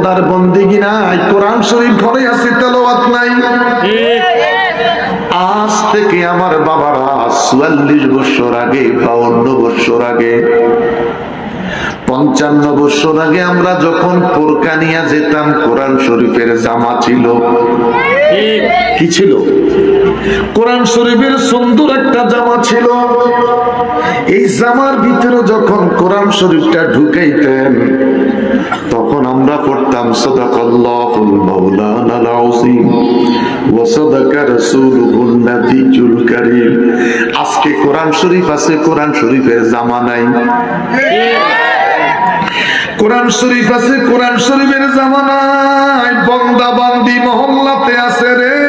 খোদার বন্দিগি নাই? কোরআন শরীফ ঘরে আছে, তেলাওয়াত নাই। আজ থেকে আমার বাবারা চুয়াল্লিশ বছর আগে, বাউন্ন বছর আগে, পঞ্চান্ন বছর আগে আমরা যখন পোরকানিয়া যেতাম, কোরআন শরীফের জামা ছিল। কি ছিল? কোরআন শরীফের সুন্দর একটা জামা ছিল। এই জামার ভিতরে যখন কোরআন শরীফটা ঢুকাইতেন, তখন আমরা পড়তাম, সদাকাল্লাহুল মাওলানাল আযীম ওয়া সাদাকা কারীম। আজকে কোরআন শরীফ আছে, কোরআন শরীফের জামা নাই। কোরআন শরীফ আছে, কোরআন শরীফের জামানায় বন্দা বান্দি মহল্লাতে আছে রে।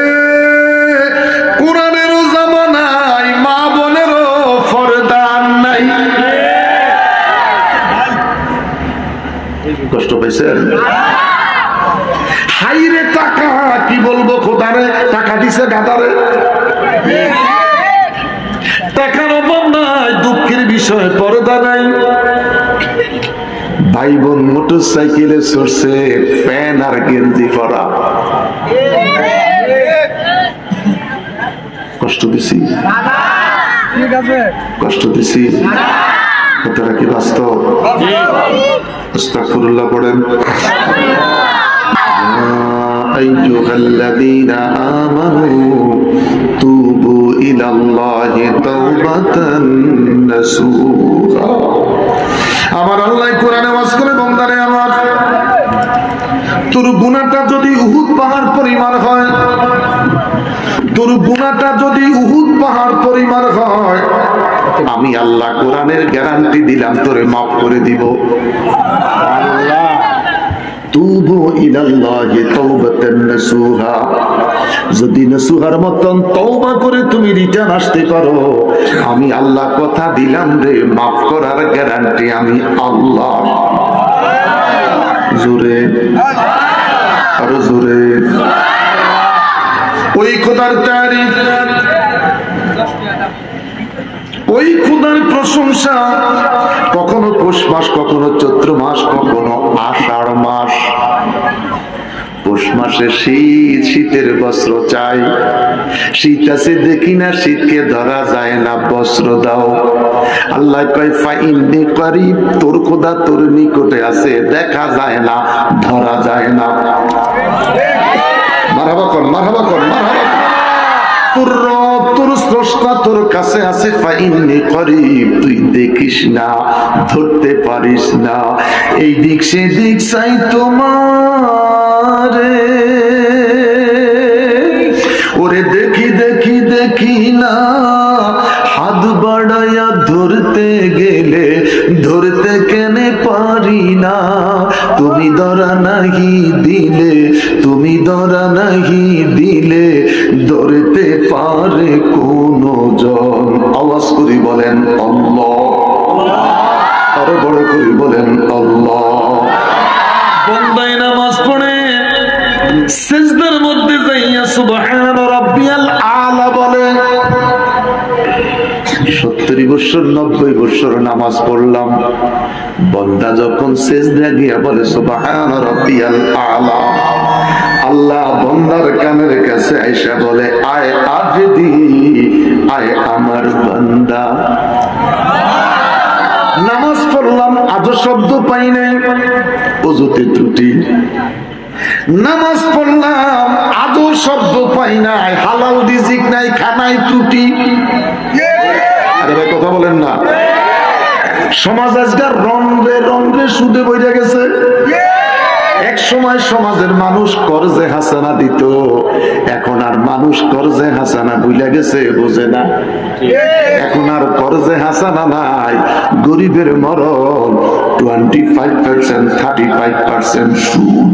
কষ্ট পাইছেন হাইরে টাকা কি বলব খোদারে? টাকা দিছে গাদারে টাকার অভাব নাই দুঃখের বিষয় পর্দা নাই। ভাই বোন মোটর সাইকেলে চড়ছে ফ্যান আর গেঞ্জি পরা। কষ্ট দিছি। কষ্ট দিছি। কথাটা কি বাস্তব আস্তাগফিরুল্লাহ পড়েন أيها الذين آمنوا توبوا إلى الله توبة نصوحا আমার আল্লাহ কোরআনে ওয়াজ করে বন্দারে আমার তোর গুনাহটা যদি উহুদ পাহাড় পরিমাণ হয়, তোর গুনাহটা যদি উহুদ পাহাড় পরিমাণ হয়, আমি আল্লাহ কোরআনের গ্যারান্টি দিলাম, তোরে মাফ করে দিব। যদি নাসুহার মতন তওবা করে তুমি রিটার্ন আসতে পারো, আমি আল্লাহ কথা দিলাম রে, মাফ করার গ্যারান্টি আমি আল্লাহ। জোরে। আরও জোরে। ওই খোদার তারিফ। ওই খুদার প্রশংসা। কখনো পৌষ মাস, কখনো চৈত্র মাস, কখনো মাসে শীত, শীতের বস্ত্র চাই। শীত আছে দেখি না, শীতকে ধরা যায় না, বস্ত্র দাও। আল্লাহ কয়, ফাইন্নি করিব তোর খোদা তোর নিকটে আছে, দেখা যায় না, ধরা যায় না। মারহাবা কর মারহাবা কর মারহাবা কর। তোর রব, তোর স্রষ্টা তোর কাছে আছে, ফাইন্নি করিব তুই দেখিস না, ধরতে পারিস না। এই দিক সে দিক চাই তোমার। ওরে দেখি দেখি দেখি না, হাত বাড়াইয়া ধরতে গেলে ধরতে কেনে পারি না। তুমি ধরা নাহি দিলে, তুমি ধরা নাহি দিলে ধরতে পারে কোন জন। আওয়াজ করি বলেন সিজদার মধ্যে যাইয়া সুবহান রাব্বিয়াল আলা বলে, সত্তরি বছর, নব্বই বছর নামাজ পড়লাম। বন্দা যখন সেজদা গিয়া বলে, সুবহান রাব্বিয়াল আলা, আল্লাহ বন্দার কানের কাছে আইসা বলে, আয় আবেদি, আয় আমার বান্দা। নামাজ পড়লাম, আজও শব্দ পাই নাই ত্রুটি। নামাজ পড়লাম, আদৌ শব্দ পাই নাই, হালাল রিজিক নাই, খানায় ত্রুটি। আরে ভাই, কথা বলেন না। সমাজ আজকাল রন্ধ্রে রন্ধ্রে সুদে বৈরা গেছে। এক সময় সমাজের মানুষ করজে হাসানা দিত। এখন আর মানুষ করজে হাসানা ভুলে গেছে, বোঝে না। এখন আর করজে হাসানা নাই। গরিবের মরণ twenty five percent thirty five percent সুদ